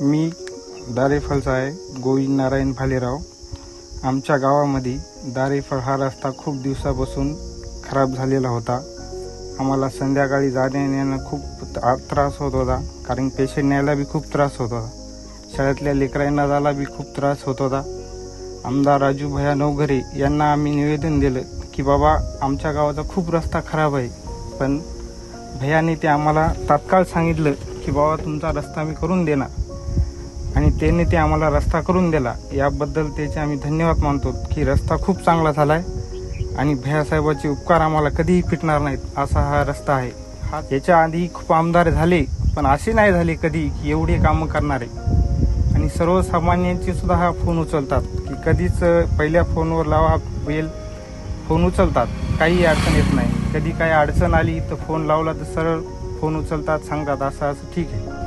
मी दारेफळचा आहे गोविंद नारायण भालेराव. आमच्या गावामध्ये दारेफळ हा रस्ता खूप दिवसापासून खराब झालेला होता. आम्हाला संध्याकाळी जाण्या येण्यानं खूप त्रास होत होता कारण पेशंट न्यायला बी खूप त्रास होत होता. शाळेतल्या लेकरांना जायला बी खूप त्रास होत होता. आमदार राजू भैया नवघरे यांना आम्ही निवेदन दिलं की बाबा आमच्या गावाचा खूप रस्ता खराब आहे पण भयाने ते आम्हाला तात्काळ सांगितलं की बाबा तुमचा रस्ता मी करून देणार. त्याने ते आम्हाला रस्ता करून दिला. याबद्दल त्याचे आम्ही धन्यवाद मानतो की रस्ता खूप चांगला झाला आहे आणि भैयासाहेबाचे उपकार आम्हाला कधीही फिटणार नाहीत असा हा रस्ता आहे. हा याच्या आधी खूप आमदार झाले पण असे नाही झाले कधी की एवढे कामं करणारे. आणि सर्वसामान्यांचे सुद्धा हा फोन उचलतात की कधीच पहिल्या फोनवर लावा बेल फोन उचलतात. काही अडचण येत नाही. कधी काही अडचण आली तर फोन लावला तर सरळ फोन उचलतात सांगतात असं असं ठीक आहे.